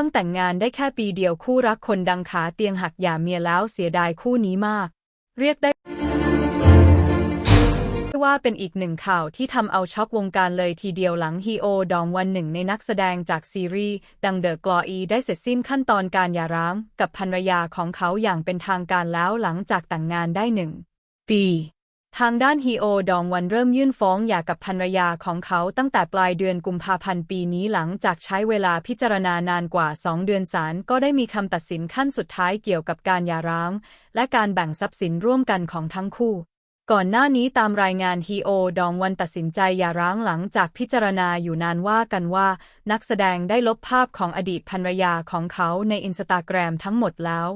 พิ่งแต่งงานได้แค่ปีเดียวคู่รักคนดังขาเตียงหักหย่าเมียแล้วเสียดายคู่นี้มาก เรียกได้ว่าเป็นอีกหนึ่งข่าวที่ทำเอาช็อกวงการเลยทีเดียวหลังฮีโอดองวันหนึ่งในนักแสดงจากซีรีส์ดังเดอะกลออีได้เสร็จสิ้นขั้นตอนการหย่าร้างกับภรรยาของเขาอย่างเป็นทางการแล้วหลังจากแต่งงานได้หนึ่งปี ทางด้านฮีโอดองวันเริ่มยื่นฟ้องหย่ากับภรรยาของเขาตั้งแต่ปลายเดือนกุมภาพันธ์ปีนี้หลังจากใช้เวลาพิจารณานานกว่า 2 เดือนศาลก็ได้มีคำตัดสินขั้นสุดท้ายเกี่ยวกับการหย่าร้าง และการแบ่งทรัพย์สินร่วมกันของทั้งคู่ ก่อนหน้านี้ตามรายงานฮีโอดองวันตัดสินใจหย่าร้างหลังจากพิจารณาอยู่นานว่ากันว่า นักแสดงได้ลบภาพของอดีตภรรยาของเขาในอินสตาแกรมทั้งหมดแล้ว